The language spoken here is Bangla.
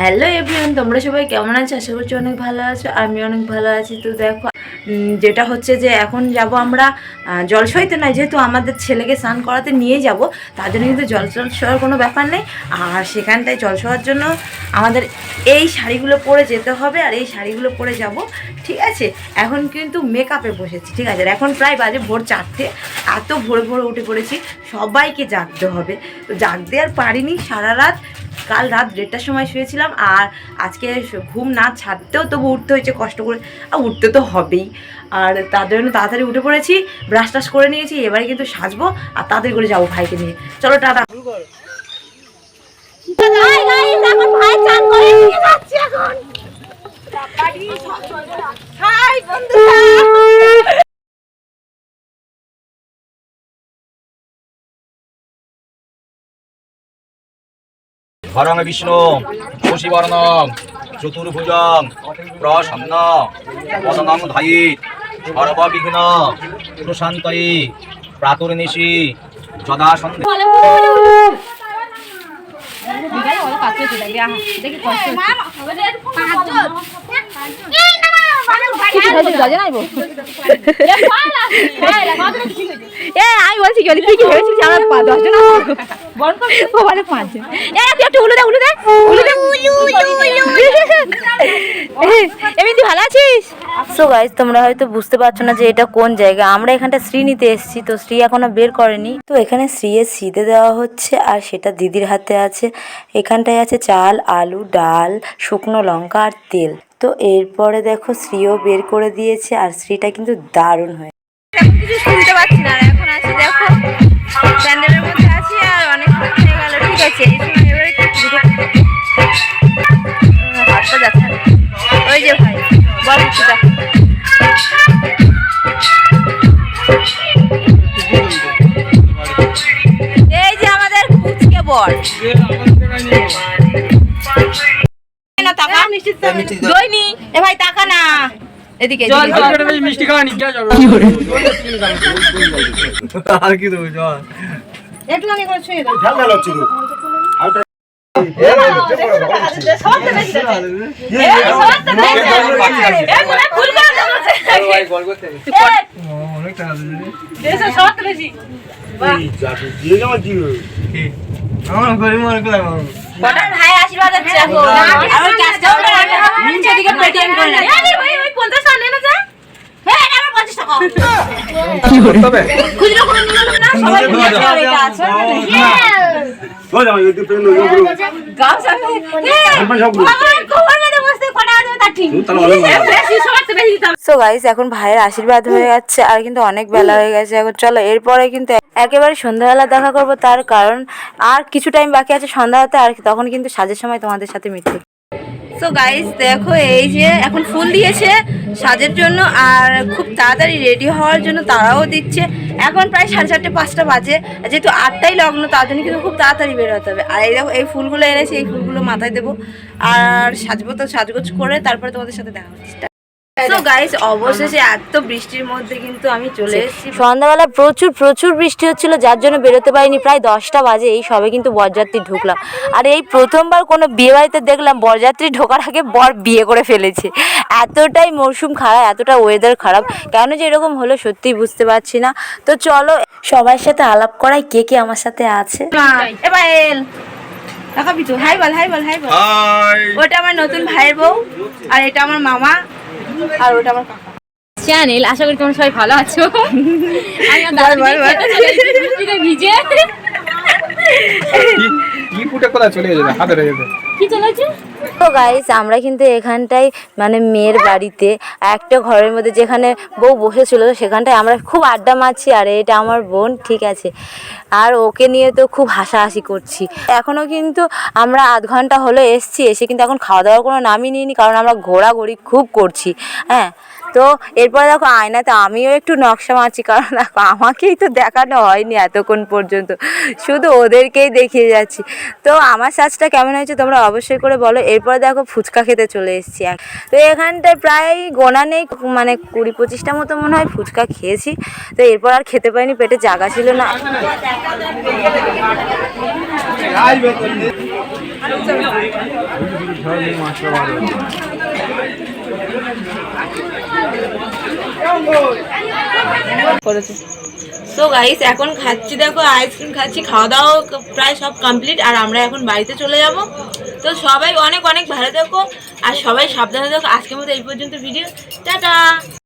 হ্যালো এভরিওয়ান তোমরা সবাই কেমন আছো? আশা করছি অনেক ভালো আছো আমি অনেক ভালো আছি। তো দেখো যেটা হচ্ছে যে এখন যাব আমরা জলসইতে জল সইতে নয় যেহেতু আমাদের ছেলেকে স্নান করাতে নিয়ে যাব, তার জন্য কিন্তু জল জল শোয়ার কোনো ব্যাপার নেই। আর সেখানটায় জল শোয়ার জন্য আমাদের এই শাড়িগুলো পরে যেতে হবে, আর এই শাড়িগুলো পরে যাব, ঠিক আছে? এখন কিন্তু মেকআপে বসেছি, ঠিক আছে? এখন প্রায় বাজে ভোর চারটে, এত ভোর ভোরে উঠে পড়েছি, সবাইকে জাগতে হবে। তো জাগতে আর পারিনি, সারা রাত কাল রাত দেড়টার সময় শুয়েছিলাম আর আজকে ঘুম না ছাড়তেও তবু উঠতে হয়েছে কষ্ট করে আর উঠতে তো হবেই। আর তার জন্য তাড়াতাড়ি উঠে পড়েছি ব্রাশ টাশ করে নিয়েছি এবারে কিন্তু সাজবো আর তাড়াতাড়ি করে যাব ভাইকে নিয়ে। চলো টাটা। হরং বিষ্ণু শশীবর্ণং চতুর্ভুজং, প্রসন্ন পদনং ধায়িত সর্ববিঘ্ন, সুশান্তয়ী, প্রাতুর্নিশি যদা সন্ধ্যা এ, আমি বলছি কি বলি? তুই কি ভেবেছিস আমরা দশজন? ও বলে পাঁচজন এ তুই একটু উলু দে উলু দে। উলু দে। এমনি ভালো আছিস? সো গাইজ তোমরা হয়তো বুঝতে পারছ না যে এটা কোন জায়গা। আমরা এখানটা শ্রী নিতে এসেছি তো শ্রী এখনও বের করেনি। তো এখানে শ্রীয়ের সিদে দেওয়া হচ্ছে আর সেটা দিদির হাতে আছে। এখানটায় আছে চাল আলু ডাল শুকনো লঙ্কা আর তেল। তো এরপরে দেখো শ্রীও বের করে দিয়েছে আর শ্রীটা কিন্তু দারুণ হয়ে এখন কিছু শুনতে পাচ্ছি না এখন আছি দেখো আছে। এই সময় এবারে একটু হাতটা যাচ্ছে ওই যে ভাই বল কিছু দেখো। এই যে আমাদের কুচকে বল নি এ ভাই টাকা না। এদিকে। মিষ্টি খাওয়া আর কি দেবো জল। একটুখানি করে ছুঁয়ে দাও। আমার গরিব মনে ভাই আশীর্বাদ এখন পেটিএম করে না আরে ভাই ওই 50 টাকা নেনা যা হ্যাঁ এটা আমার 50 টাকা তবে খুচরো করে নিলাম না সবাই আছে সো গাইস এখন ভাইয়ের আশীর্বাদ হয়ে যাচ্ছে আর কিন্তু অনেক বেলা হয়ে গেছে। এখন চলো এরপরে কিন্তু একেবারে সন্ধ্যাবেলা দেখা করব তার কারণ আর কিছু টাইম বাকি আছে সন্ধ্যা হতে আর তখন কিন্তু সাজের সময় তোমাদের সাথে মিটবে সো গাইজ দেখো এই যে এখন ফুল দিয়েছে সাজের জন্য আর খুব তাড়াতাড়ি রেডি হওয়ার জন্য তারাও দিচ্ছে। এখন প্রায় সাড়ে চারটে, পাঁচটা বাজে। যেহেতু আটটাই লগ্ন, তার জন্য কিন্তু খুব তাড়াতাড়ি বের হতে হবে। আর এই দেখো, এই ফুলগুলো এনেছি, এই ফুলগুলো মাথায় দেবো। আর সাজবো তো, সাজগোজ করে তারপরে তোমাদের সাথে দেখা হচ্ছে। তো গাইস অবশেষে এত বৃষ্টির মধ্যে কিন্তু আমি চলে এসেছি। সন্ধ্যাবেলা প্রচুর প্রচুর বৃষ্টি হচ্ছিল যার জন্য বেরোতে পারিনি। প্রায় দশটা বাজে এই সবে কিন্তু বরযাত্রী ঢুকলাম। আর এই প্রথমবার কোনো বিয়ে বাড়িতে দেখলাম বরযাত্রী ঢোকার আগে বর বিয়ে করে ফেলেছে। এতটাই মরশুম খারাপ এতটা ওয়েদার খারাপ। কেন যে এরকম হলো সত্যিই বুঝতে পারছি না। তো চলো সবার সাথে আলাপ করাই কে কে আমার সাথে আছে? তো? হাই বল হাই বল হাই বল। ওটা আমার নতুন ভাইয়ের বউ আর এটা আমার মামা। আর ওটা আমার কাকা। চ্যানেল আশা করি তোমরা সবাই ভালো আছো। ভিজে কি ফুটে কোথায় চলে যাবে হাতে যাবে তো গাইস আমরা কিন্তু এখানটায় মানে মেয়ের বাড়িতে একটা ঘরের মধ্যে যেখানে বউ বসেছিল, সেখানটায় আমরা খুব আড্ডা মারছি, আর এটা আমার বোন, ঠিক আছে। আর ওকে নিয়ে তো খুব হাসাহাসি করছি। এখনও কিন্তু আমরা আধ ঘণ্টা হলো এসছি, এসে কিন্তু এখন খাওয়া দাওয়ার কোনো নামই নিইনি, কারণ আমরা ঘোরাঘুরি খুব করছি হ্যাঁ। তো এরপরে দেখো, আয়নাতে আমিও একটু নকশা মারছি, কারণ দেখো, আমাকেই তো দেখানো হয়নি এতক্ষণ পর্যন্ত। শুধু ওদেরকেই দেখিয়ে যাচ্ছি। তো আমার সাজটা কেমন হয়েছে তোমরা অবশ্যই করে বলো। এরপরে দেখো ফুচকা খেতে চলে এসেছি এক। তো এখানটায় প্রায় গোনা নেই মানে কুড়ি পঁচিশটা মতো মনে হয় ফুচকা খেয়েছি। তো এরপর আর খেতে পারিনি পেটে জায়গা ছিল না। সো গাইস এখন খাচ্ছি, দেখো আইসক্রিম খাচ্ছি, খাওয়া দাওয়া প্রায় সব কমপ্লিট আর আমরা এখন বাড়িতে চলে যাব। তো সবাই অনেক অনেক ভালো থাকো, আর সবাই সাবধানে থাকো। আজকের মতো এই পর্যন্ত ভিডিও। টাটা!